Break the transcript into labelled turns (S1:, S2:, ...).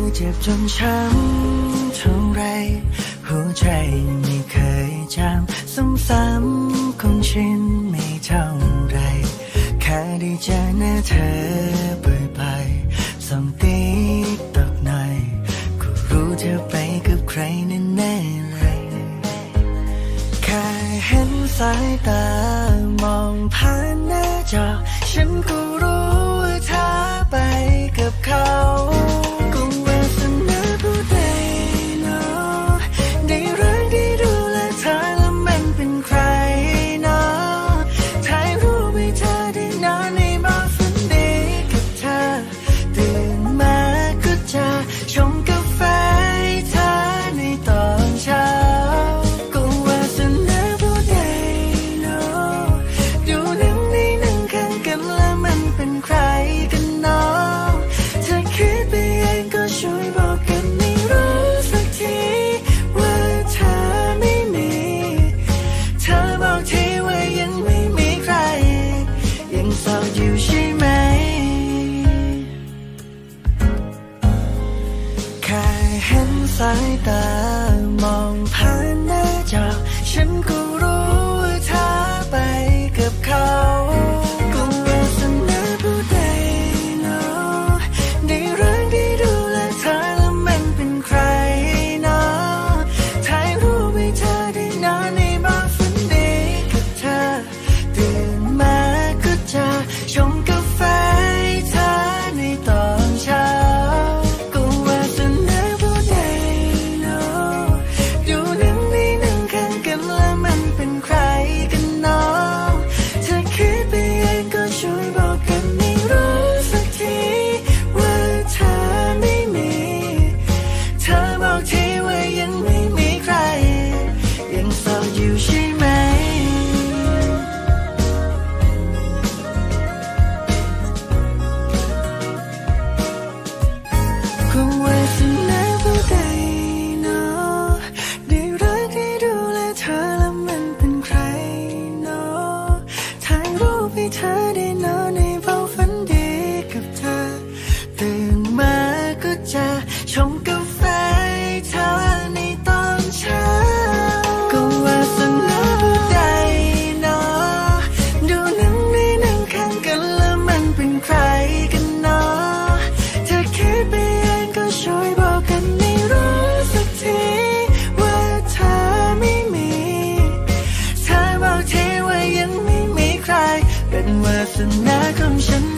S1: ยเจ็บจนช้ำเท่าไร หัวใจไม่เคยจำซ้ำๆคงชินไม่เท่าไร แค่ได้เจอหน้าเธอบ่อยๆส่องตีตกหน่อยก็รู้เธอไปกับใครแน่ๆเลย แค่เห็นสายตามองผ่านหน้าจอฉันก็ เห็นสายตามองผ่านหน้า 난 นาของฉัน